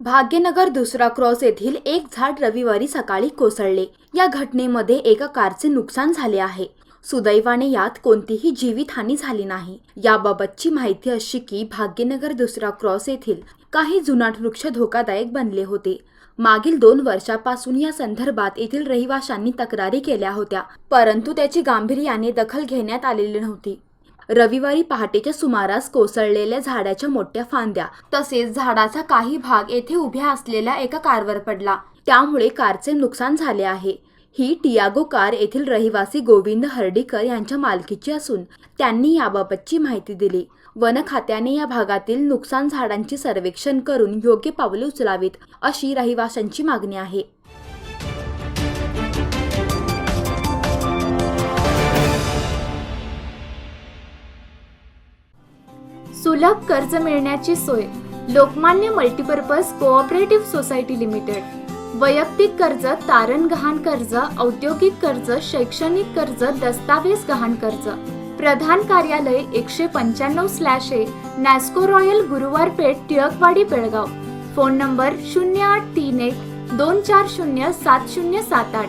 भाग्यनगर दुसरा क्रॉस येथील एक झाड रविवारी सकाळी कोसळले. या घटनेमध्ये एका कारचे नुकसान झाले आहे. सुदैवाने यात कोणतीही जीवितहानी झाली नाही. याबाबतची माहिती अशी की भाग्यनगर दुसरा क्रॉस येथील काही जुनाट वृक्ष धोकादायक बनले होते. मागील दोन वर्षापासून या संदर्भात येथील रहिवाशांनी तक्रारी केल्या होत्या परंतु त्याची गांभीर्याने दखल घेण्यात आलेली नव्हती. रविवारी पहाटेच्या सुमारास कोसळलेल्या झाडाच्या मोठ्या फांद्या. तसेच झाडाचा काही भाग येथे उभ्या असलेल्या एका कारवर पडला. त्यामुळे कारचे नुकसान झाले आहे. ही टियागो कार येथील रहिवासी गोविंद हर्डीकर यांच्या मालकीची असून त्यांनी याबाबतची माहिती दिली. वन खात्याने या भागातील नुकसान झाडांची सर्वेक्षण करून योग्य पावले उचलावीत अशी रहिवाशांची मागणी आहे. सुलभ कर्ज मिळण्याची सोय Lokmanya multipurpose cooperative society limited. वैयक्तिक कर्ज तारण गहाण कर्ज औद्योगिक कर्ज शैक्षणिक कर्ज दस्तावेज गहाण कर्ज. प्रधान कार्यालय एकशे पंच्याण्णव slash A Nasco Royal Guruwar Peth Tilakwadi Belgaum. Phone number शून्य आठ तीन एक दोन चार शून्य सात शून्य सात आठ.